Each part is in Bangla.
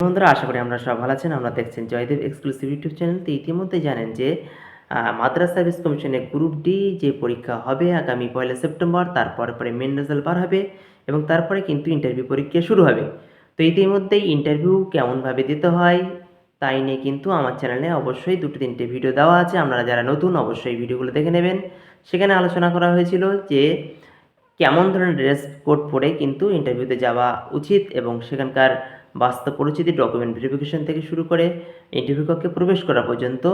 বন্ধুরা, আশা করি আমরা সব ভালো আছেন। আমরা দেখছেন জয়দেব এক্সক্লুসিভ ইউটিউব চ্যানেল তো ইতিমধ্যে জানেন যে মাদ্রাসা সার্ভিস কমিশনের গ্রুপ ডি যে পরীক্ষা হবে আগামী পয়লা সেপ্টেম্বর, তারপরে পরে মেন রেজাল্ট বার হবে এবং তারপরে কিন্তু ইন্টারভিউ পরীক্ষা শুরু হবে। তো ইতিমধ্যেই ইন্টারভিউ কেমনভাবে দিতে হয়, তাই নিয়ে কিন্তু আমার চ্যানেলে অবশ্যই দুটো তিনটে ভিডিও দেওয়া আছে। আপনারা যারা নতুন, অবশ্যই ভিডিওগুলো দেখে নেবেন। সেখানে আলোচনা করা হয়েছিল যে, কেমন ধরনের ড্রেস কোড পরে কিন্তু ইন্টারভিউতে যাওয়া উচিত এবং সেখানকার বাস্তব পরিচিতি ডকুমেন্ট ভেরিফিকেশন থেকে শুরু করে ইন্টারভিউ কক্ষে প্রবেশ করা পর্যন্ত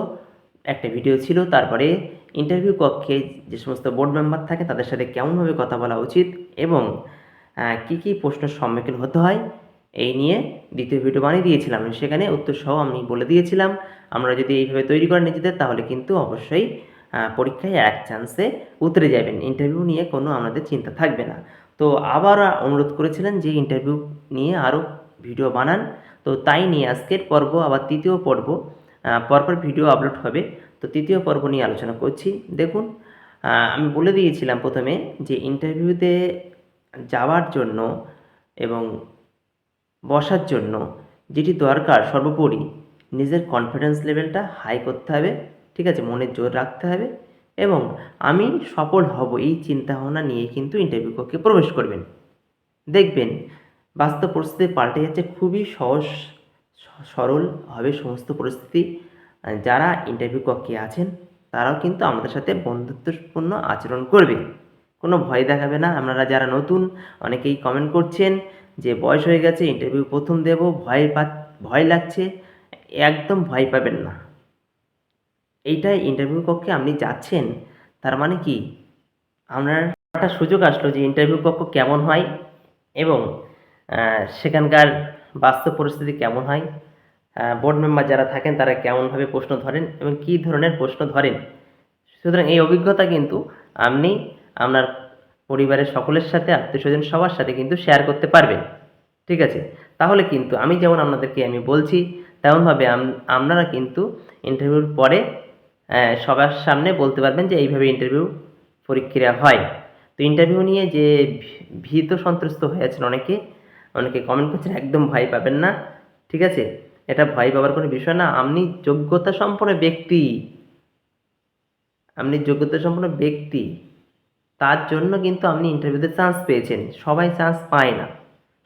একটা ভিডিও ছিল। তারপরে ইন্টারভিউ কক্ষে যে সমস্ত বোর্ড মেম্বার থাকে, তাদের সাথে কেমনভাবে কথা বলা উচিত এবং কী কী প্রশ্নের সম্মুখীন হতে হয়, এই নিয়ে দ্বিতীয় ভিডিও বানিয়ে দিয়েছিলাম। সেখানে উত্তর সহ আমি বলে দিয়েছিলাম, আমরা যদি এইভাবে তৈরি করে নিজেদের, তাহলে কিন্তু অবশ্যই পরীক্ষায় এক চান্সে উতরে যাবেন। ইন্টারভিউ নিয়ে কোনো আমাদের চিন্তা থাকবে না। তো আবার অনুরোধ করেছিলেন যে ইন্টারভিউ নিয়ে আরও ভিডিও বানান। তো তাই নিয়ে আজকের পর্ব, আবার তৃতীয় পর্ব পরপর ভিডিও আপলোড হবে। তো তৃতীয় পর্ব নিয়ে আলোচনা করছি। দেখুন আমি বলে দিয়েছিলাম প্রথমে যে ইন্টারভিউতে যাওয়ার জন্য এবং বসার জন্য যেটি দরকার, সর্বোপরি নিজের কনফিডেন্স লেভেলটা হাই করতে হবে, ঠিক আছে? মনে জোর রাখতে হবে এবং আমি সফল হব এই চিন্তাভাবনা নিয়ে কিন্তু ইন্টারভিউ কক্ষে প্রবেশ করবেন। দেখবেন বাস্তব পরিস্থিতি পাল্টে যাচ্ছে, খুবই সহজ সরল হবে সমস্ত পরিস্থিতি। যারা ইন্টারভিউ কক্ষে আছেন, তারাও কিন্তু আমাদের সাথে বন্ধুত্বপূর্ণ আচরণ করবে। কোনো ভয় দেখাবে না। আপনারা যারা নতুন, অনেকেই কমেন্ট করছেন যে, বয়স হয়ে গেছে ইন্টারভিউ প্রথম দেব, ভয় পা, ভয় লাগছে। একদম ভয় পাবেন না। এইটাই ইন্টারভিউ কক্ষে আপনি যাচ্ছেন, তার মানে কি? আপনার একটা সুযোগ আসলো যে ইন্টারভিউ কক্ষ কেমন হয় এবং সেখানকার বাস্তব পরিস্থিতি কেমন হয়? বোর্ড মেম্বার যারা থাকেন, তারা কেমনভাবে প্রশ্ন ধরেন এবং কী ধরনের প্রশ্ন ধরেন? সুতরাং এই অভিজ্ঞতা কিন্তু আপনি আপনার পরিবারের সকলের সাথে আত্মীয় স্বজন সবার সাথে কিন্তু শেয়ার করতে পারবেন। ঠিক আছে? তাহলে কিন্তু আমি যেমন আপনাদেরকে আমি বলছি, তেমনভাবে আপনারা কিন্তু ইন্টারভিউর পরে সবার সামনে বলতে পারবেন যে এইভাবে ইন্টারভিউ পরীক্ষা হয়। তো ইন্টারভিউ নিয়ে যে ভীত সন্ত্রস্ত হয়ে আছেন অনেকে অনেকে কমেন্ট করছেন, একদম ভয় পাবেন না, ঠিক আছে? এটা ভয় পাওয়ার কোনো বিষয় না, আপনি যোগ্যতা সম্পন্ন ব্যক্তি। আপনি যোগ্যতা সম্পন্ন ব্যক্তি। তার জন্য কিন্তু আপনি ইন্টারভিউতে চান্স পেয়েছেন। সবাই চান্স পায় না,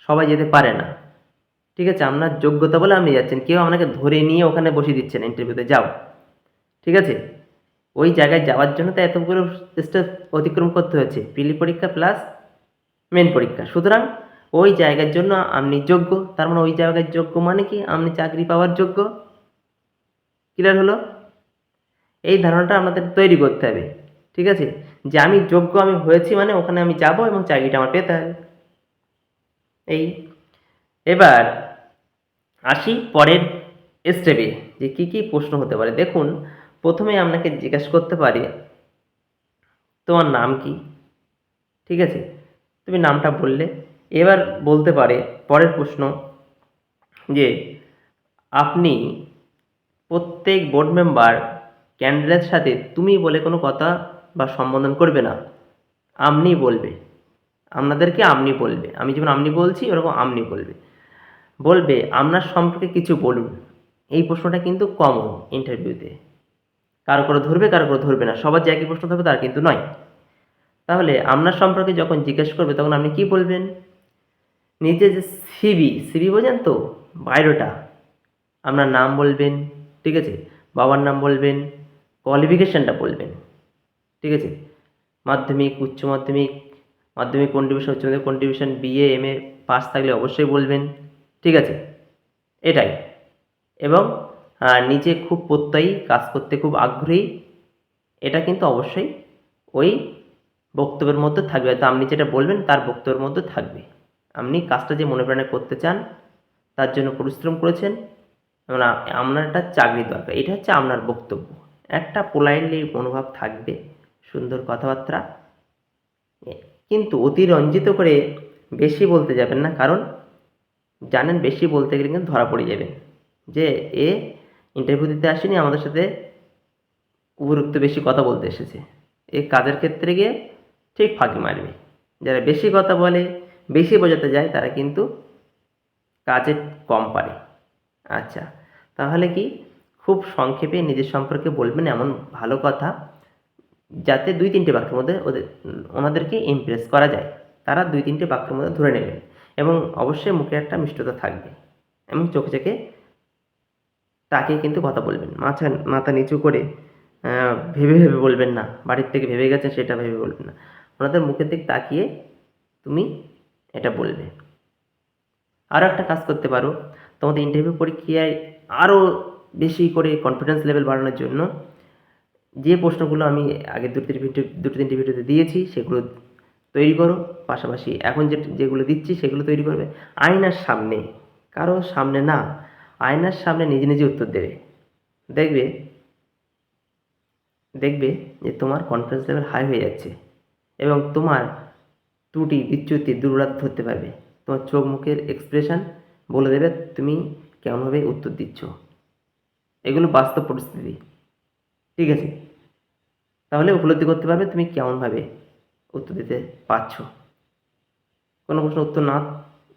সবাই যেতে পারে না। ঠিক আছে? আপনার যোগ্যতা বলে আপনি যাচ্ছেন। কেউ আপনাকে ধরে নিয়ে ওখানে বসিয়ে দিচ্ছেন ইন্টারভিউতে যাও। ঠিক আছে? ওই জায়গায় যাওয়ার জন্য তো এতগুলো স্টেপ অতিক্রম করতে হয়েছে পিলি পরীক্ষা প্লাস মেন পরীক্ষা। সুতরাং ওই জায়গার জন্য আপনি যোগ্য। তার মানে ওই জায়গার যোগ্য মানে কি? আপনি চাকরি পাওয়ার যোগ্য। ক্লিয়ার হলো? এই ধারণাটা আপনাদের তৈরি করতে হবে। ঠিক আছে? যে আমি যোগ্য আমি হয়েছি মানে ওখানে আমি যাব এবং চাকরিটা আমার পেতে হবে। এই। এবার আসি পরের স্টেপে যে কি কি প্রশ্ন হতে পারে। দেখুন, প্রথমে আপনাকে জিজ্ঞেস করতে পারে, তোমার নাম কি? ঠিক আছে? তুমি নামটা বললে। এবার বলতে পারে পরের প্রশ্ন যে আপনি প্রত্যেক বোর্ড মেম্বার ক্যান্ডিডেটের সাথে তুমি বলে কোনো কথা বা সম্বোধন করবে না। আপনি বলবে। আপনাদেরকে আপনি বলবে। আমি যেমন আপনি বলছি, ওরকম আপনি বলবে। বলবে, আপনার সম্পর্কে কিছু বলুন। এই প্রশ্নটা কিন্তু কমন ইন্টারভিউতে কারও করে ধরবে, কারও করে ধরবে না। সবার যে একই প্রশ্ন ধরবে তার কিন্তু নয়। তাহলে আপনার সম্পর্কে যখন জিজ্ঞেস করবে, তখন আপনি কি বলবেন? নিজে যে সিবি সিবি বোঝেন তো? বায়োডাটা আপনার নাম বলবেন, ঠিক আছে? বাবার নাম বলবেন কোয়ালিফিকেশানটা বলবেন, ঠিক আছে? মাধ্যমিক, উচ্চ মাধ্যমিক মাধ্যমিক কোন ডিভিশন উচ্চ মাধ্যমিক কোন division BA M A pass থাকলে অবশ্যই বলবেন, ঠিক আছে? এটাই। এবং নিজে খুব প্রত্যয়ী, কাজ করতে খুব আগ্রহী, এটা কিন্তু অবশ্যই ওই বক্তব্যের মধ্যে থাকবে। হয়তো আপনি যেটা বলবেন, তার বক্তব্যের মধ্যে থাকবে। আপনি কাজটা যে মনে প্রাণে করতে চান, তার জন্য পরিশ্রম করেছেন এবং আপনার একটা চাকরি দরকার। এটা হচ্ছে আপনার বক্তব্য। একটা পোলাইনলি মনোভাব থাকবে, সুন্দর কথাবার্তা। কিন্তু অতিরঞ্জিত করে বেশি বলতে যাবেন না, কারণ জানেন বেশি বলতে গেলে কিন্তু ধরা পড়ে যাবেন। যে এ ইন্টারভিউ দিতে আসেনি, আমাদের সাথে উপযুক্ত বেশি কথা বলতে এসেছে। এ কাজের ক্ষেত্রে গিয়ে ঠিক ফাঁকি মারবে। যারা বেশি কথা বলে বেশি বোঝাতে যায়, তারা কিন্তু কাজে কম পারে। আচ্ছা তাহলে কি খুব সংক্ষেপে নিজের সম্পর্কে বলবেন এমন ভালো কথা যাতে দুই তিনটে বাক্যের মধ্যে ওদের, ওনাদেরকে ইমপ্রেস করা যায়। তারা দুই তিনটে বাক্যের মধ্যে ধরে নেবেন এবং অবশ্যই মুখে একটা মিষ্টতা থাকবে এবং চোখে চোখে তাকে কিন্তু কথা বলবেন। মাথা মাথা নিচু করে ভেবে ভেবে বলবেন না। বাড়ির থেকে ভেবে গেছেন, সেটা ভেবে বলবেন না। ওনাদের মুখের দিক তাকিয়ে তুমি এটা বলবে। আরও একটা কাজ করতে পারো, তোমাদের ইন্টারভিউ পরীক্ষায় আরও বেশি করে কনফিডেন্স লেভেল বাড়ানোর জন্য যে প্রশ্নগুলো আমি আগে দুটো তিনটে ভিডিও দুটো তিনটে ভিডিওতে দিয়েছি সেগুলো তৈরি করো। পাশাপাশি এখন যে, যেগুলো দিচ্ছি সেগুলো তৈরি করবে। আয়নার সামনে, কারও সামনে না, আয়নার সামনে নিজে নিজে উত্তর দেবে। দেখবে দেখবে যে তোমার কনফিডেন্স লেভেল হাই হয়ে যাচ্ছে এবং তোমার ত্রুটি, বিচ্যুতি দুর্বলতা ধরতে পারবে। তোমার চোখ মুখের এক্সপ্রেশন বলে দেবে তুমি কেমনভাবে উত্তর দিচ্ছ। এগুলো বাস্তব পরিস্থিতি। ঠিক আছে? তাহলে উপলব্ধি করতে পারবে তুমি কেমনভাবে উত্তর দিতে পারছ। কোনো প্রশ্ন, উত্তর না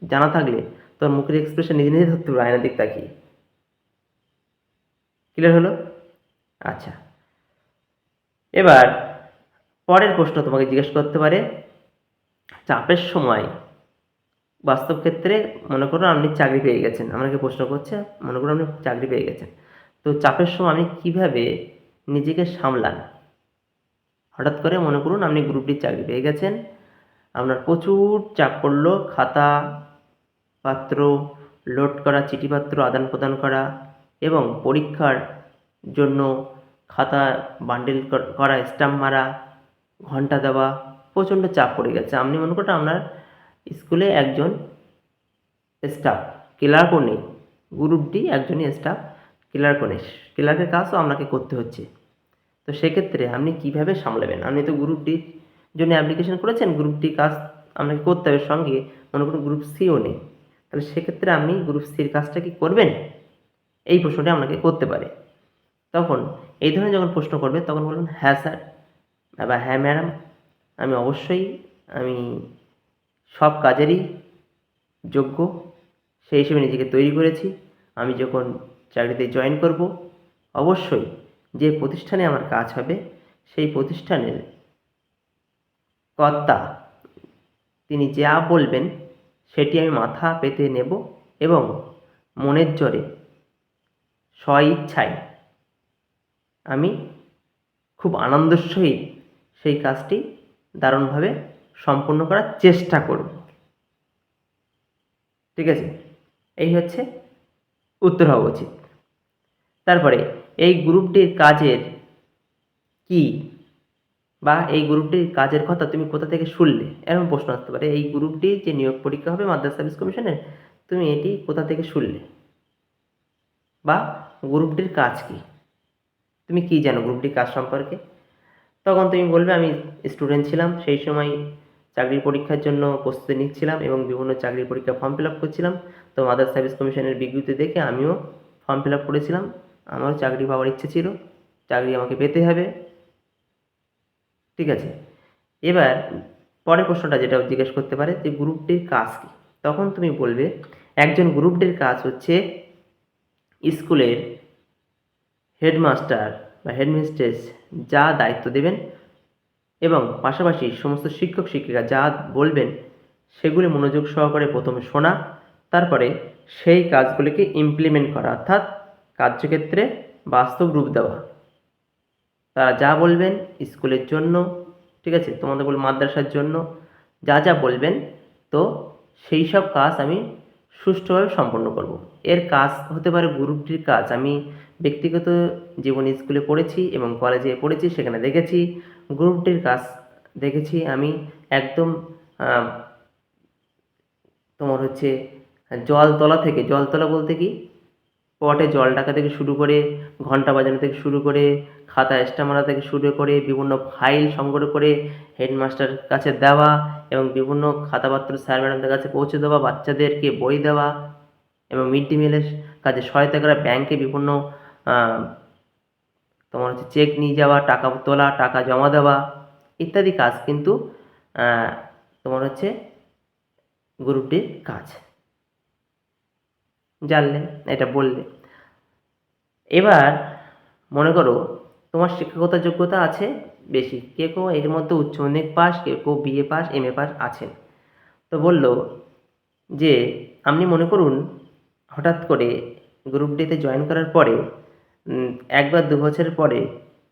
জানা থাকলে তোর মুখের এক্সপ্রেশন নিজে নিজে ধরতে পারবে, আয়নার দিক তাকিয়ে। ক্লিয়ার হলো? আচ্ছা। এবার পরের প্রশ্ন তোমাকে জিজ্ঞেস করতে পারে চাপের সময় বাস্তব ক্ষেত্রে মনে করুন আপনি চাকরি পেয়ে গেছেন। আমাকে প্রশ্ন করছে, মনে করুন আপনি চাকরি পেয়ে গেছেন। তো চাপের সময় আপনি কীভাবে নিজেকে সামলান? হঠাৎ করে মনে করুন আপনি গ্রুপ ডির চাকরি পেয়ে গেছেন। আপনার প্রচুর চাপ পড়ল, খাতা পাত্র লোড করা, চিঠিপত্র, আদান প্রদান করা এবং পরীক্ষার জন্য খাতা বান্ডেল করা স্টাম্প মারা, ঘণ্টা দেওয়া প্রচণ্ড চাপ পড়ে গেছে। আপনি মনে করুন আপনার স্কুলে একজন স্টাফ ক্লার্কও নেই। গ্রুপ ডি একজনই স্টাফ ক্লার্কও নেই। ক্লার্কের কাজও আপনাকে করতে হচ্ছে। তো সেক্ষেত্রে আপনি কীভাবে সামলাবেন? আপনি তো গ্রুপ ডির জন্য অ্যাপ্লিকেশন করেছেন গ্রুপ ডি কাজ আপনাকে করতে হবে। সঙ্গে মনে করুন গ্রুপ সিও নেই। তাহলে সেক্ষেত্রে আপনি গ্রুপ সির কাজটা কি করবেন? এই প্রশ্নটি আপনাকে করতে পারে। তখন এই ধরনের যখন প্রশ্ন করবে, তখন বলুন হ্যাঁ স্যার, বা হ্যাঁ ম্যাডাম আমি অবশ্যই, আমি সব কাজেরই যোগ্য। সেই হিসেবে নিজেকে তৈরি করেছি। আমি যখন চাকরিতে জয়েন করব, অবশ্যই যে প্রতিষ্ঠানে আমার কাজ হবে, সেই প্রতিষ্ঠানের কর্তা, তিনি যা বলবেন, সেটি আমি মাথা পেতে নেব এবং মনের জোরে স্ব ইচ্ছায় আমি খুব আনন্দের সহিত সেই কাজটি দারুণভাবে সম্পূর্ণ করার চেষ্টা করব। ঠিক আছে? এই হচ্ছে উত্তর হওয়া উচিত। তারপরে, এই গ্রুপটির কাজের কি বা এই গ্রুপটির কাজের কথা তুমি কোথা থেকে শুনলে? এরকম প্রশ্ন আসতে পারে। এই গ্রুপটি যে নিয়োগ পরীক্ষা হবে মাদ্রাস সার্ভিস কমিশনের তুমি এটি কোথা থেকে শুনলে? বা গ্রুপটির কাজ কি? তুমি কি জানো গ্রুপটির কাজ সম্পর্কে? তখন তুমি বলবে, আমি স্টুডেন্ট ছিলাম। সেই সময় চাকরির পরীক্ষার জন্য প্রস্তুতি নিচ্ছিলাম এবং বিভিন্ন চাকরির পরীক্ষা ফর্ম ফিল আপ করছিলাম। তো মাদার সার্ভিস কমিশনের বিজ্ঞপ্তি দেখে আমিও ফর্ম ফিল আপ করেছিলাম। আমারও চাকরি পাওয়ার ইচ্ছে ছিল। চাকরি আমাকে পেতে হবে। ঠিক আছে? এবার পরের প্রশ্নটা যেটা জিজ্ঞেস করতে পারে যে গ্রুপ ডির কাজ কী? তখন তুমি বলবে, একজন গ্রুপ ডির কাজ হচ্ছে স্কুলের হেডমাস্টার বা হেডমিস্ট্রেস যা দায়িত্ব দেবেন এবং পাশাপাশি সমস্ত শিক্ষক শিক্ষিকা যা বলবেন সেগুলি মনোযোগ সহকারে প্রথমে শোনা, তারপরে সেই কাজগুলিকে ইমপ্লিমেন্ট করা, অর্থাৎ কার্যক্ষেত্রে বাস্তব রূপ দেওয়া। তারা যা বলবেন স্কুলের জন্য, ঠিক আছে, তোমাদের বল মাদ্রাসার জন্য যা যা বলবেন, তো সেই সব কাজ আমি সুষ্ঠুভাবে সম্পন্ন করব। এর কাজ হতে পারে গ্রুপটির কাজ, আমি ব্যক্তিগত জীবনে স্কুলে পড়েছি এবং কলেজে পড়েছি, সেখানে দেখেছি গ্রুপটির কাজ দেখেছি আমি। একদম তোমার হচ্ছে জলতলা থেকে জলতলা বলতে কি? পটে জল ডাকা থেকে শুরু করে, ঘণ্টা বাজানো থেকে শুরু করে, খাতা এক্সট্রা মারা থেকে শুরু করে, বিভিন্ন ফাইল সংগ্রহ করে, হেডমাস্টার কাছে দেওয়া এবং বিভিন্ন খাতাপত্র স্যার ম্যাডামদের কাছে পৌঁছে দেওয়া, বাচ্চাদেরকে বই দেওয়া এবং মিড ডে মিলের কাজে সহায়তা করা, ব্যাংকে বিভিন্ন তোমার হচ্ছে চেক নিয়ে যাওয়া, টাকা তোলা, টাকা জমা দেওয়া ইত্যাদি কাজ কিন্তু তোমার হচ্ছে গ্রুপ গ্রুপটির কাজ। জানলে, এটা বললে। এবার মনে করো, তোমার শিক্ষাগত যোগ্যতা আছে বেশি। কে কেউ এর মধ্যে উচ্চ মাধ্যমিক পাস, কেউ কেউ BA pass M A pass আছেন। তো বলল যে, আপনি মনে করুন, হঠাৎ করে গ্রুপ ডিতে জয়েন করার পরে এক বা দু বছরের পরে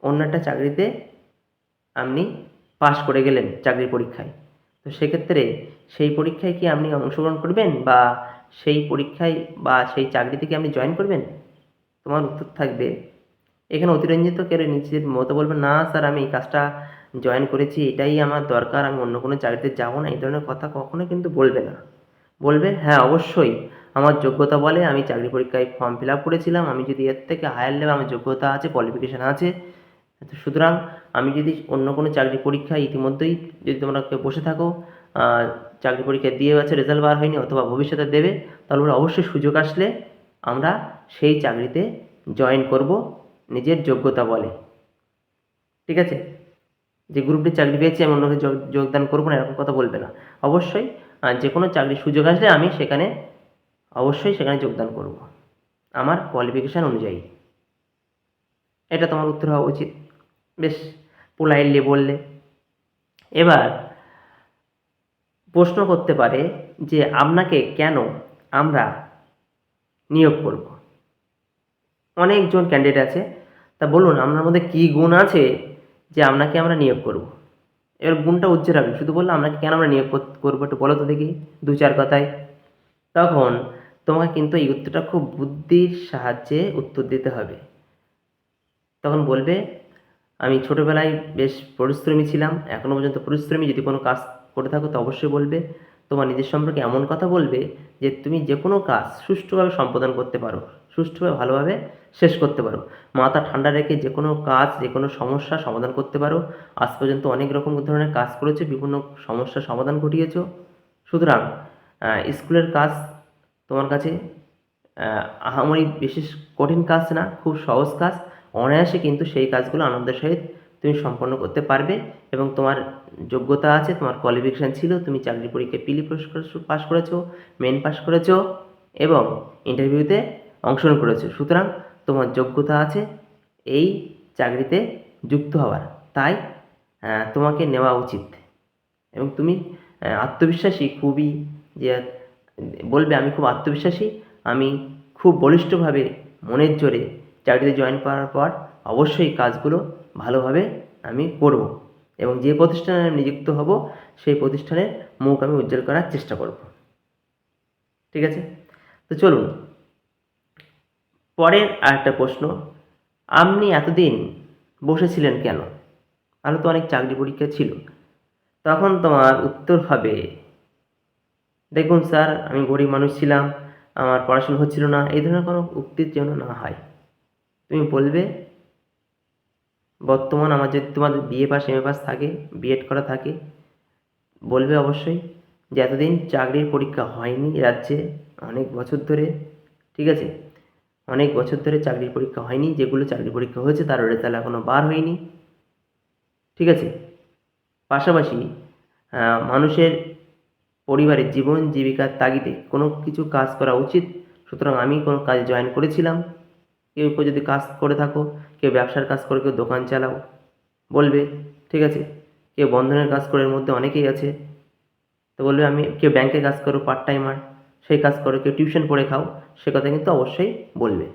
অন্য একটা চাকরিতে আপনি পাশ করে গেলেন চাকরির পরীক্ষায়। তো সেক্ষেত্রে সেই পরীক্ষায় কি আপনি অংশগ্রহণ করবেন বা সেই পরীক্ষায় বা সেই চাকরিতে কি আপনি জয়েন করবেন? তোমার উত্তর থাকবে, এখানে অতিরঞ্জিত করে নিজের মতো বলবে, না স্যার, আমি এই কাজটা জয়েন করেছি, এটাই আমার দরকার, আমি অন্য কোনো চাকরিতে যাব না। এই ধরনের কথা কখনো কিন্তু বলবে না। বলবে হ্যাঁ অবশ্যই আমার যোগ্যতা বলে আমি চাকরি পরীক্ষায় ফর্ম ফিল আপ করেছিলাম। আমি যদি এর থেকে হায়ার লেভেল আমার যোগ্যতা আছে কোয়ালিফিকেশান আছে সুতরাং আমি যদি অন্য কোনো চাকরি পরীক্ষায় ইতিমধ্যেই যদি তোমরা কেউ বসে থাকো চাকরি পরীক্ষা দিয়ে গেছে রেজাল্ট বার হয়নি অথবা ভবিষ্যতে দেবে, তাহলে অবশ্যই সুযোগ আসলে আমরা সেই চাকরিতে জয়েন করব নিজের যোগ্যতা বলে। ঠিক আছে? যে গ্রুপটি চাকরি পেয়েছি, আমি অন্যকে যোগ- যোগদান করব না, এরকম কথা বলবে না। অবশ্যই যে কোনো চাকরির সুযোগ আসলে আমি সেখানে অবশ্যই সেখানে যোগদান করব। আমার কোয়ালিফিকেশান অনুযায়ী। এটা তোমার উত্তর হওয়া উচিত। বেশ পোলাইটলি বললে। এবার, প্রশ্ন করতে পারে যে আপনাকে কেন আমরা নিয়োগ করব? অনেকজন ক্যান্ডিডেট আছে। তা বলুন, আপনার মধ্যে কী গুণ আছে যে আপনাকে আমরা নিয়োগ করব? এবার গুণটা উজ্জ্বল রাখবে শুধু বলল আপনাকে কেন আমরা নিয়োগ করব একটু বলো তো দেখি। দু চার কথায়। তখন তোমাকে কিন্তু এই উত্তরটা খুব বুদ্ধির সাহায্যে উত্তর দিতে হবে। তখন বলবে, আমি ছোটোবেলায় বেশ পরিশ্রমী ছিলাম এখনও পর্যন্ত পরিশ্রমী। যদি কোনো কাজ করে থাকো, তো অবশ্যই বলবে, তোমার নিজের সম্পর্কে এমন কথা বলবে যে তুমি যে কোনো কাজ সুষ্ঠুভাবে সম্পাদন করতে পারো, সুষ্ঠুভাবে ভালোভাবে শেষ করতে পারো। মাথা ঠান্ডা রেখে যে কোনো কাজ, যে কোনো সমস্যা সমাধান করতে পারো। আজ পর্যন্ত অনেক রকম ধরনের কাজ করেছ, বিভিন্ন সমস্যার সমাধান ঘটিয়েছ। সুতরাং স্কুলের কাজ তোমার কাছে আহ, আহামরি বিশেষ কঠিন কাজ না খুব সহজ কাজ। অনায়াসে কিন্তু সেই কাজগুলো আনন্দের সহিত তুমি সম্পন্ন করতে পারবে এবং তোমার যোগ্যতা আছে তোমার কোয়ালিফিকেশান ছিল তুমি চাকরি পরীক্ষায় পিলি পাস করেছ মেন পাস করেছ এবং ইন্টারভিউতে অংশগ্রহণ করেছ। সুতরাং তোমার যোগ্যতা আছে এই চাকরিতে যুক্ত হওয়ার। তাই তোমাকে নেওয়া উচিত। এবং তুমি আত্মবিশ্বাসী খুবই যে বলবে, আমি খুব আত্মবিশ্বাসী, আমি খুব বলিষ্ঠভাবে মনের জোরে চাকরিতে জয়েন করার পর অবশ্যই কাজগুলো ভালোভাবে আমি করব এবং যে প্রতিষ্ঠানে আমি নিযুক্ত হব, সেই প্রতিষ্ঠানের মুখ আমি উজ্জ্বল করার চেষ্টা করব। ঠিক আছে? তো চলুন। পরের আরেকটা প্রশ্ন, আপনি এতদিন বসেছিলেন কেন? আরও তো অনেক চাকরি পরীক্ষা ছিল। তখন তোমার উত্তর হবে দেখুন স্যার, আমি গরিব মানুষ ছিলাম, আমার পড়াশুনো হচ্ছিল না, এই ধরনের কোনো উক্তির যেন না হয়। তুমি বলবে, বর্তমান আমার যদি তোমাদের BA pass M A pass থাকে বিএড করা থাকে, বলবে অবশ্যই যে এতদিন চাকরির পরীক্ষা হয়নি রাজ্যে, অনেক বছর ধরে, ঠিক আছে? অনেক বছর ধরে চাকরির পরীক্ষা হয়নি, যেগুলো চাকরির পরীক্ষা হয়েছে তার রেজাল্ট এখনও বার হয়নি, ঠিক আছে? পাশাপাশি মানুষের পরিবারের জীবন, জীবিকার তাগিদে কোনো কিছু কাজ করা উচিত। সুতরাং আমি কোনো কাজে জয়েন করেছিলাম। কেউ কেউ যদি কাজ করে থাকো, কেউ ব্যবসার কাজ করে, কেউ দোকান চালাও, বলবে, ঠিক আছে, কেউ বন্ধনের কাজ করে, এর মধ্যে অনেকেই আছে। তো বলবে, আমি, কেউ ব্যাংকে কাজ করো পার্ট টাইমার সেই কাজ করো, কেউ টিউশন পড়ে খাও, সে কথা কিন্তু অবশ্যই বলবে।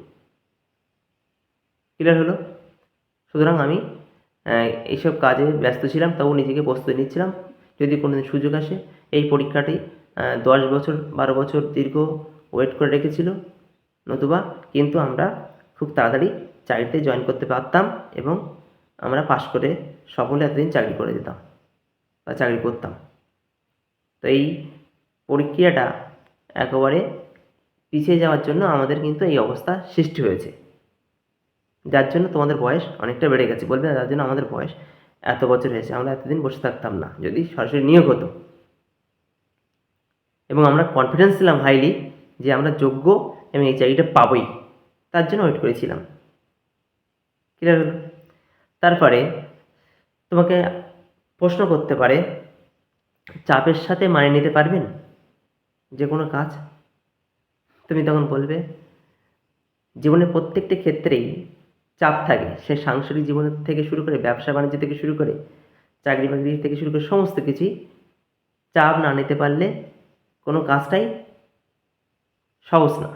ক্লিয়ার হলো? সুতরাং আমি এইসব কাজে ব্যস্ত ছিলাম তাও নিজেকে প্রস্তুতি নিচ্ছিলাম। যদি কোনো দিন সুযোগ আসে, এই পরীক্ষাটি দশ বছর, বারো বছর দীর্ঘ ওয়েট করে রেখেছিল। নতুবা কিন্তু আমরা খুব তাড়াতাড়ি চাকরিতে জয়েন করতে পারতাম এবং আমরা পাশ করে সকলে এতদিন চাকরি করে দিতাম বা চাকরি করতাম। তো এই প্রক্রিয়াটা একেবারে পিছিয়ে যাওয়ার জন্য আমাদের কিন্তু এই অবস্থা সৃষ্টি হয়েছে। যার জন্য তোমাদের বয়স অনেকটা বেড়ে গেছে। বলবে যার জন্য আমাদের বয়স এত বছর হয়েছে, আমরা এতদিন বসে থাকতাম না, যদি সরাসরি নিয়োগ হতো। এবং আমরা কনফিডেন্স ছিলাম হাইলি যে আমরা যোগ্য এবং এই চাকরিটা পাবোই। তার জন্য ওয়েট করেছিলাম। ক্লিয়ার হলো? তারপরে তোমাকে প্রশ্ন করতে পারে, চাপের সাথে মানিয়ে নিতে পারবেন? যে কোনো কাজ? তুমি তখন বলবে, জীবনের প্রত্যেকটি ক্ষেত্রেই চাপ থাকে। সে সাংসারিক জীবন থেকে শুরু করে ব্যবসা বাণিজ্য থেকে শুরু করে চাকরি বাকরি থেকে শুরু করে সমস্ত কিছুই চাপ না নিতে পারলে কোনো কাজটাই সহজ না।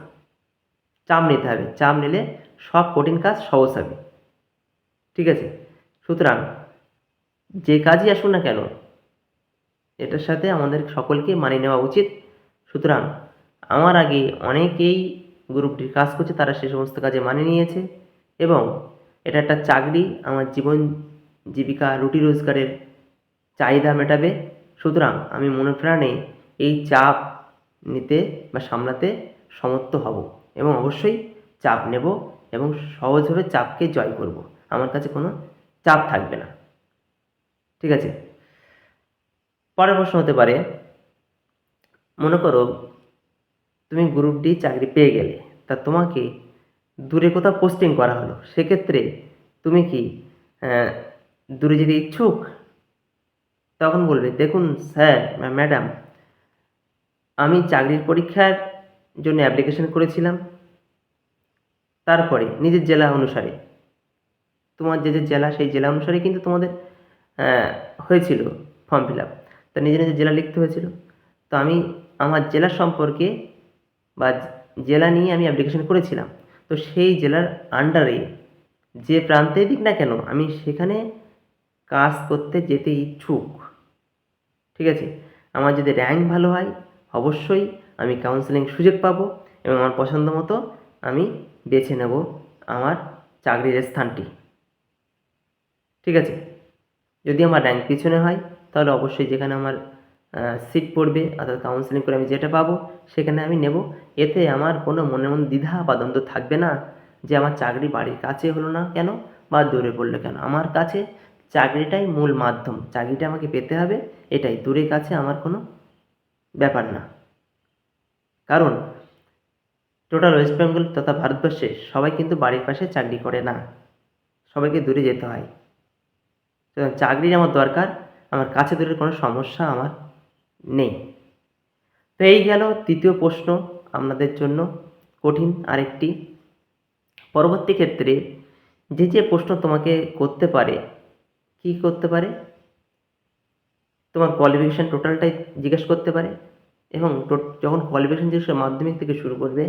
চাপ নিতে হবে। চাপ নিলে সব কঠিন কাজ সহজ হবে। ঠিক আছে? সুতরাং যে কাজই আসুন না কেন, এটার সাথে আমাদের সকলকে মানিয়ে নেওয়া উচিত। সুতরাং আমার আগে অনেকেই গ্রুপটির কাজ করছে, তারা সে সমস্ত কাজে মানিয়ে নিয়েছে। এবং এটা একটা চাকরি, আমার জীবন জীবিকা, রুটি রোজগারের চাহিদা মেটাবে। সুতরাং আমি মনে প্রাণে এই চাপ নিতে বা সামলাতে সমর্থ হব এবং অবশ্যই চাপ নেব এবং সহজভাবে চাপকে জয় করব। আমার কাছে কোনো চাপ থাকবে না। ঠিক আছে? পরের প্রশ্ন হতে পারে, মনে করো তুমি গ্রুপ ডি চাকরি পেয়ে গেলে, তা তোমাকে দূরে কোথাও পোস্টিং করা হলো। সেক্ষেত্রে তুমি কি দূরে যেতে ইচ্ছুক? তখন বলবে, দেখুন স্যার ম্যাডাম, আমি চাকরির পরীক্ষার জন্য অ্যাপ্লিকেশন করেছিলাম। তারপরে নিজের জেলা অনুসারে, তোমার যে যে জেলা, সেই জেলা অনুসারে কিন্তু তোমাদের হয়েছিল ফর্ম ফিল আপ তা নিজের নিজের জেলা লিখতে হয়েছিল। তো আমি আমার জেলা সম্পর্কে বা জেলা নিয়ে আমি অ্যাপ্লিকেশন করেছিলাম। তো সেই জেলার আন্ডারে যে প্রান্তে দিক না কেন, আমি সেখানে কাজ করতে যেতে ইচ্ছুক। ঠিক আছে? আমার যদি র্যাঙ্ক ভালো হয়, অবশ্যই আমি কাউন্সেলিং সুযোগ পাবো এবং আমার পছন্দ মতো আমি বেছে নেব আমার চাকরির স্থানটি। ঠিক আছে? যদি আমার র্যাঙ্ক পিছনে হয়, তাহলে অবশ্যই যেখানে আমার সিট পড়বে, অর্থাৎ কাউন্সেলিং করে আমি যেটা পাবো, সেখানে আমি নেব। এতে আমার কোনো মনের মধ্যে দ্বিধা বা দ্বন্দ্ব থাকবে না যে আমার চাকরি বাড়ির কাছে হলো না কেন বা দূরে পড়ল কেন। আমার কাছে চাকরিটাই মূল মাধ্যম, চাকরিটা আমাকে পেতে হবে, এটাই। দূরে কাছে আমার কোনো ব্যাপার না। কারণ টোটাল ওয়েস্ট বেঙ্গল তথা ভারতবর্ষে সবাই কিন্তু বাড়ির পাশে চাকরি করে না। সবাইকে দূরে যেতে হয়। চাকরির আমার দরকার, আমার কাছে দূরের কোনো সমস্যা আমার নেই। তো এই গেল তৃতীয় প্রশ্ন আপনাদের জন্য কঠিন আরেকটি। পরবর্তী ক্ষেত্রে যে যে প্রশ্ন তোমাকে করতে পারে, কি করতে পারে? তোমার কোয়ালিফিকেশান টোটালটাই জিজ্ঞেস করতে পারে এবং যখন কোয়ালিফিকেশান জিজ্ঞেস মাধ্যমিক থেকে শুরু করবে,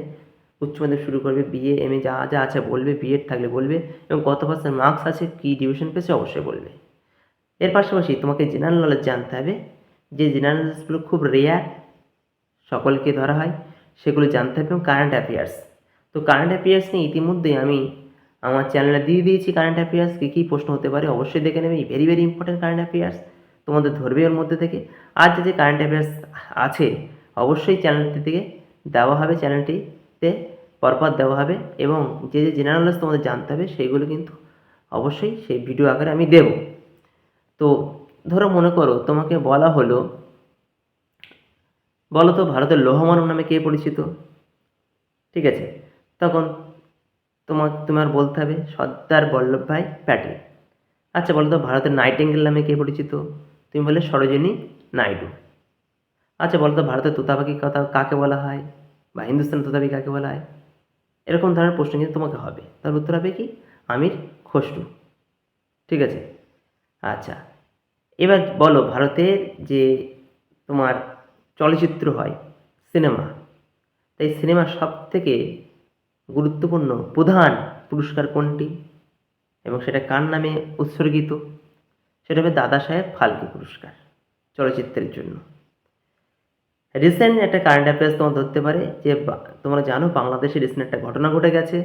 উচ্চ মাধ্যমিক শুরু করবে বিএ এম এ যা যা আছে বলবে বিএড থাকলে বলবে এবং কত পার্সেন্ট মার্কস আছে, কী ডিভিশন পেয়েছে, অবশ্যই বলবে। এর পাশাপাশি তোমাকে জেনারেল নলেজ জানতে হবে যে জেনারেলসগুলো খুব রেয়ার সকলকে ধরা হয়, সেগুলো জানতে হবে এবং কারেন্ট অ্যাফেয়ার্স তো কারেন্ট অ্যাফেয়ার্স নিয়ে ইতিমধ্যেই আমি আমার চ্যানেলে দিয়ে দিয়েছি কারেন্ট অ্যাফেয়ার্স কী কী প্রশ্ন হতে পারে অবশ্যই দেখে নেবে very very important current affairs তোমাদের ধরবে এর মধ্যে থেকে। আর যে যে কারেন্ট অ্যাফেয়ার্স আছে, অবশ্যই চ্যানেলটি থেকে দেওয়া হবে চ্যানেলটিতে পরপর দেওয়া হবে এবং যে যে জেনারেল নলেজ তোমাদের জানতে হবে, সেইগুলো কিন্তু অবশ্যই সেই ভিডিও আকারে আমি দেব। তো ধরো মনে করো তোমাকে বলা হলো, বলো তো ভারতের লৌহমানব নামে কে পরিচিত? ঠিক আছে, তখন তোমার তোমার বলতে হবে সর্দার বল্লভভাই প্যাটেল। আচ্ছা বলো তো ভারতের নাইটেঙ্গেল নামে কে পরিচিত? তুমি বলে সরোজিনী নাইডু। আচ্ছা বলো তো ভারতের তোতাপাখি কথা কাকে বলা হয় বা হিন্দুস্তানের তোতাপাখি কাকে বলা হয়? এরকম ধরনের প্রশ্ন কিন্তু তোমাকে হবে। তার উত্তর হবে কি? আমির খসরু। ঠিক আছে আচ্ছা। এবার বলো ভারতের যে তোমার চলচ্চিত্র হয়, সিনেমা, তাই সিনেমার সব থেকে গুরুত্বপূর্ণ প্রধান পুরস্কার কোনটি? এবং সেটা কার নামে উৎসর্গিত? সেটা হবে দাদা সাহেব ফালকে পুরস্কার চলচ্চিত্রের জন্য। রিসেন্ট একটা কারেন্ট অ্যাফেয়ার্স তোমার ধরতে পারে, যে তোমরা জানো বাংলাদেশে রিসেন্ট একটা ঘটনা ঘটে গেছে।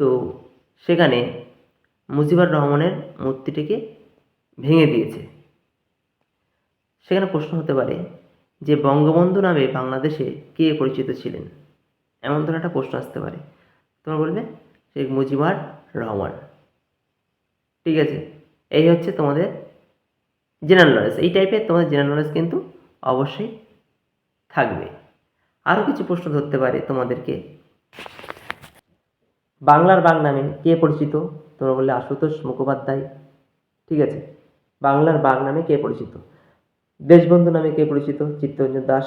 তো সেখানে মুজিবুর রহমানের মূর্তিটিকে ভেঙে দিয়েছে। সেখানে প্রশ্ন হতে পারে যে বঙ্গবন্ধু নামে বাংলাদেশে কে পরিচিত ছিলেন? এমন ধরনের একটা প্রশ্ন আসতে পারে। তোমরা বলবে, শেখ মুজিবুর রহমান। ঠিক আছে, এই হচ্ছে তোমাদের জেনারেল নলেজ এই টাইপের তোমাদের জেনারেল নলেজ কিন্তু অবশ্যই থাকবে। আরও কিছু প্রশ্ন ধরতে পারে তোমাদেরকে। বাংলার বাং নামে কে পরিচিত? তোমরা বললে আশুতোষ মুখোপাধ্যায়। ঠিক আছে বাংলার বাং নামে কে পরিচিত? দেশবন্ধু নামে কে পরিচিত? চিত্তরঞ্জন দাস।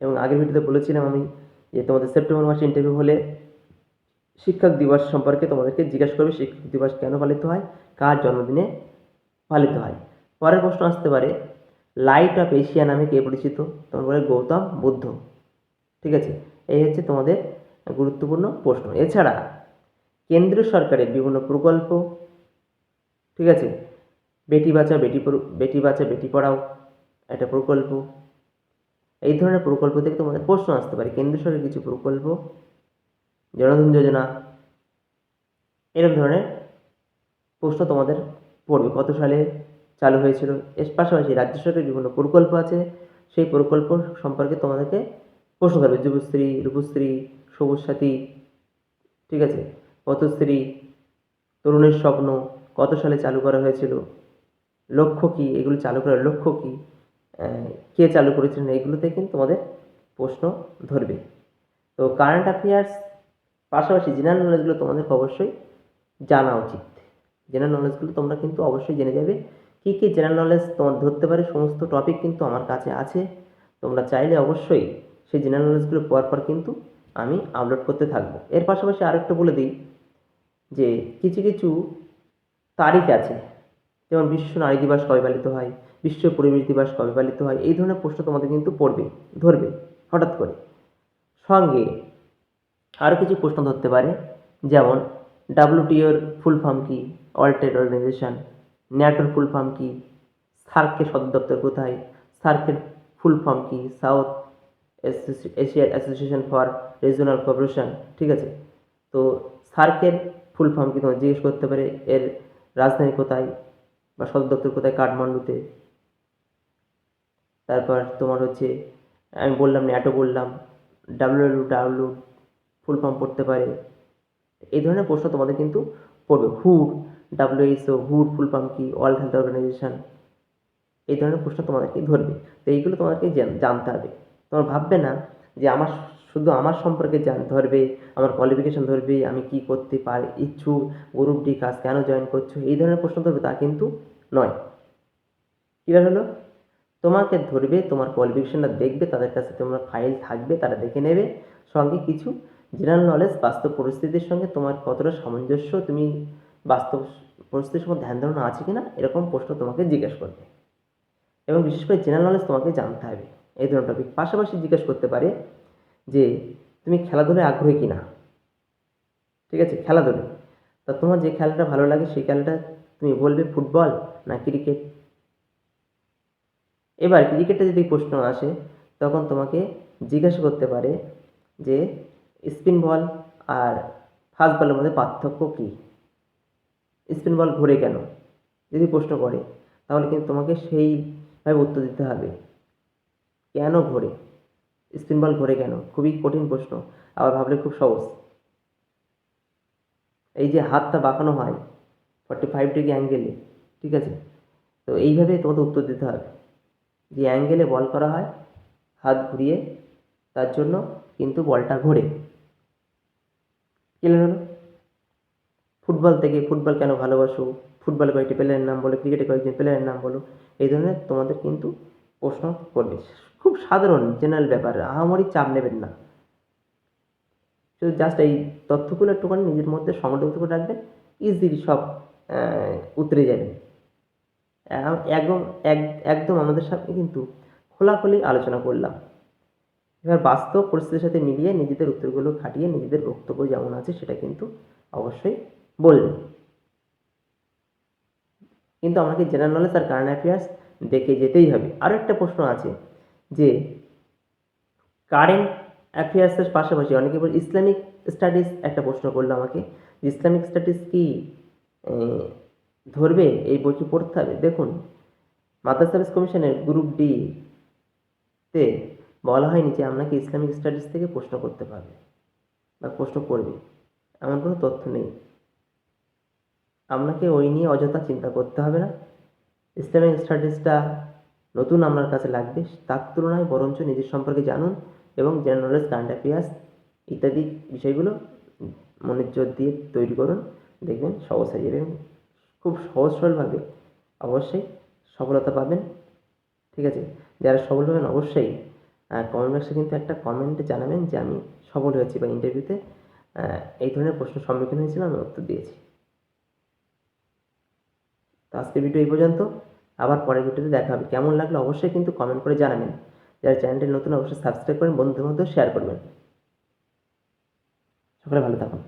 এবং আগের ভিডিওতে বলেছিলাম আমি যে তোমাদের সেপ্টেম্বর মাসে ইন্টারভিউ হলে শিক্ষক দিবস সম্পর্কে তোমাদেরকে জিজ্ঞাসা করবে শিক্ষক দিবস কেন পালিত হয়, কার জন্মদিনে পালিত হয়। পরের প্রশ্ন আসতে পারে লাইট অফ এশিয়া নামে কে পরিচিত? তোমার বলে গৌতম বুদ্ধ। ঠিক আছে, এই হচ্ছে তোমাদের গুরুত্বপূর্ণ প্রশ্ন। এছাড়া কেন্দ্রীয় সরকারের বিভিন্ন প্রকল্প, ঠিক আছে বেটি বাঁচাও বেটি বেটি বাঁচা, বেটি পড়াও, একটা প্রকল্প। এই ধরনের প্রকল্প থেকে তোমাদের প্রশ্ন আসতে পারে, কেন্দ্র সরকারের কিছু প্রকল্প, জনধন যোজনা, এরকম ধরনের প্রশ্ন তোমাদের পড়বে। কত সালে চালু হয়েছিল? এর পাশাপাশি রাজ্য সরকারের বিভিন্ন প্রকল্প আছে, সেই প্রকল্প সম্পর্কে তোমাদেরকে প্রশ্ন করবে যুবশ্রী, রূপশ্রী, সবুজ সাথী, ঠিক আছে? পথশ্রী, তরুণের স্বপ্ন, কত সালে চালু করা হয়েছিল? লক্ষ্য কী? এগুলো চালু করার লক্ষ্য কী? কে চালু করেছিলেন? এগুলোতে কিন্তু তোমাদের প্রশ্ন ধরবে। তো কারেন্ট অ্যাফেয়ার্স পাশাপাশি জেনারেল নলেজগুলো তোমাদেরকে অবশ্যই জানা উচিত। জেনারেল নলেজগুলো তোমরা কিন্তু অবশ্যই জেনে যাবে। কী কী জেনারেল নলেজ তোমার ধরতে পারে, সমস্ত টপিক কিন্তু আমার কাছে আছে। তোমরা চাইলে অবশ্যই সেই জেনারেল নলেজগুলো পর পর কিন্তু আমি আপলোড করতে থাকব। এর পাশাপাশি আরেকটা বলে দিই যে কিছু কিছু তারিখ আছে। যেমন বিশ্ব নারী দিবস কবে পালিত হয়, বিশ্ব পরিবেশ দিবস কবে পালিত হয়, এই ধরনের প্রশ্ন তোমাদের কিন্তু পড়বে, ধরবে, হঠাৎ করে। সঙ্গে আরও কিছু প্রশ্ন ধরতে পারে, যেমন ডাব্লিউটিওর ফুল ফর্ম কি ওয়ার্ল্ড ট্রেড অর্গানাইজেশন ন্যাটোর ফুল ফর্ম কি, সার্কের সদর দপ্তর কোথায়, সার্কের ফুল ফর্ম কি, সাউথ এশিয়ার অ্যাসোসিয়েশন ফর রিজনাল কোঅপারেশন, ঠিক আছে? তো সার্কের ফুল ফর্ম কি তোমার জিজ্ঞেস করতে পারে, এর রাজধানী কোথায় বা সদর দপ্তর কোথায়? কাঠমান্ডুতে। তারপর তোমার হচ্ছে, আমি বললাম ন্যাটো বললাম ডাব্লিউ ডাব্লিউ ফুল ফর্ম পড়তে পারে। এই ধরনের প্রশ্ন তোমাদের কিন্তু পড়বে। হু ডাব্লিউএইচও হুর ফুল ফর্ম কি? World health organisation. এই ধরনের প্রশ্ন তোমাদেরকে ধরবে। তো এইগুলো তোমাদেরকে জানতে হবে। তোমরা ভাববে না যে আমার শুধু আমার সম্পর্কে জান, ধরবে, আমার কোয়ালিফিকেশন ধরবে, আমি কি করতে পারি, ইচ্ছুক গ্রুপ ডি কাজ কেন জয়েন করছ, এই ধরনের প্রশ্ন ধরবে তা কিন্তু নয়। ক্লিয়ার হলো? তোমাকে ধরবে, তোমার কোয়ালিফিকেশনটা দেখবে, তাদের কাছে তোমার ফাইল থাকবে, তারা দেখে নেবে। সঙ্গে কিছু জেনারেল নলেজ বাস্তব পরিস্থিতির সঙ্গে তোমার কতটা সামঞ্জস্য, তুমি বাস্তব পরিস্থিতির সঙ্গে ধ্যান ধারণা আছে কি না এরকম প্রশ্ন তোমাকে জিজ্ঞেস করবে। এবং বিশেষ করে জেনারেল নলেজ তোমাকে জানতে হবে, এই ধরনের টপিক পাশাপাশি জিজ্ঞেস করতে পারে যে তুমি খেলাধুলায় আগ্রহী কি না ঠিক আছে? খেলাধুলো তা তোমার যে খেলাটা ভালো লাগে, সেই খেলাটা তুমি বলবে ফুটবল না ক্রিকেট? এবার ক্রিকেটে যদি প্রশ্ন আসে, তখন তোমাকে জিজ্ঞাসা করতে পারে যে স্পিন বল আর ফাস্ট বলের মধ্যে পার্থক্য কী? স্পিন বল ঘোরে কেন? যদি প্রশ্ন করে, তাহলে কিন্তু তোমাকে সেইভাবে উত্তর দিতে হবে। কেন ঘোরে? স্পিন বল ঘোরে কেন? খুবই কঠিন প্রশ্ন, আবার ভাবলে খুব সহজ। এই যে হাতটা বাঁকানো হয় ফর্টি ফাইভ ডিগ্রি অ্যাঙ্গেলে ঠিক আছে? তো এইভাবে তোমাদের উত্তর দিতে হবে। যে অ্যাঙ্গেলে বল করা হয়, হাত ঘুরিয়ে, তার জন্য কিন্তু বলটা ঘোরে। ক্লিয়ার হলো? ফুটবল থেকে ফুটবল কেন ভালোবাসো? ফুটবলে কয়েকটি প্লেয়ারের নাম বলো ক্রিকেটে কয়েকজন প্লেয়ারের নাম বলো, এই ধরনের তোমাদের কিন্তু প্রশ্ন করবে খুব সাধারণ জেনারেল ব্যাপার, আহামরি চাপ নেবেন না। শুধু জাস্ট এই তথ্যগুলো একটুখানি নিজের মধ্যে সংগঠিত করে রাখবেন ইজিলি সব উতরে যাবে। একদম, এক- একদম আমাদের সাথে কিন্তু খোলাখুলি আলোচনা করলাম। এবার বাস্তব পরিস্থিতির সাথে মিলিয়ে নিজেদের উত্তরগুলো খাটিয়ে নিজেদের বক্তব্য যেমন আছে সেটা কিন্তু অবশ্যই বলবেন। কিন্তু আমাকে জেনারেল নলেজ আর কারেন্ট অ্যাফেয়ার্স দেখে যেতেই হবে। আরও একটা প্রশ্ন আছে যে কারেন্ট অ্যাফেয়ার্সের পাশাপাশি অনেকে বলে ইসলামিক স্টাডিজ একটা প্রশ্ন করল আমাকে ইসলামিক স্টাডিজ কি ধরবে? এই বইটি পড়তে হবে? দেখুন, মাদ্রাসা সার্ভিস কমিশনের গ্রুপ ডি তে বলা হয়নি যে আপনাকে ইসলামিক স্টাডিজ থেকে প্রশ্ন করতে পারবে বা প্রশ্ন করবে। এমন কোনো তথ্য নেই। আপনাকে ওই নিয়ে অযথা চিন্তা করতে হবে না। ইসলামিক স্টাডিজটা নতুন আপনার কাছে লাগবে, তার তুলনায় বরঞ্চ নিজের সম্পর্কে জানুন এবং জেনারেল নলেজ কারেন্ট অ্যাফেয়ার্স ইত্যাদি বিষয়গুলো জোর দিয়ে তৈরি করুন, দেখবেন সহজ হয়ে যাবে খুব সহজ সরলভাবে অবশ্যই সফলতা পাবেন। ঠিক আছে? যারা সফল হবেন অবশ্যই কমেন্ট বক্সে কিন্তু একটা কমেন্টে জানাবেন যে আমি সফল হয়েছি বা ইন্টারভিউতে এই ধরনের প্রশ্নের সম্মুখীন হয়েছিলাম, আমি উত্তর দিয়েছি। তো আজকের ভিডিও এই পর্যন্ত। আবার পরের ভিডিওতে দেখা হবে। কেমন লাগল অবশ্যই কিন্তু কমেন্ট করে জানাবেন। যারা চ্যানেলটি নতুন অবশ্যই সাবস্ক্রাইব করেন বন্ধুদের মধ্যে শেয়ার করবেন। সকলে ভালো থাকুন।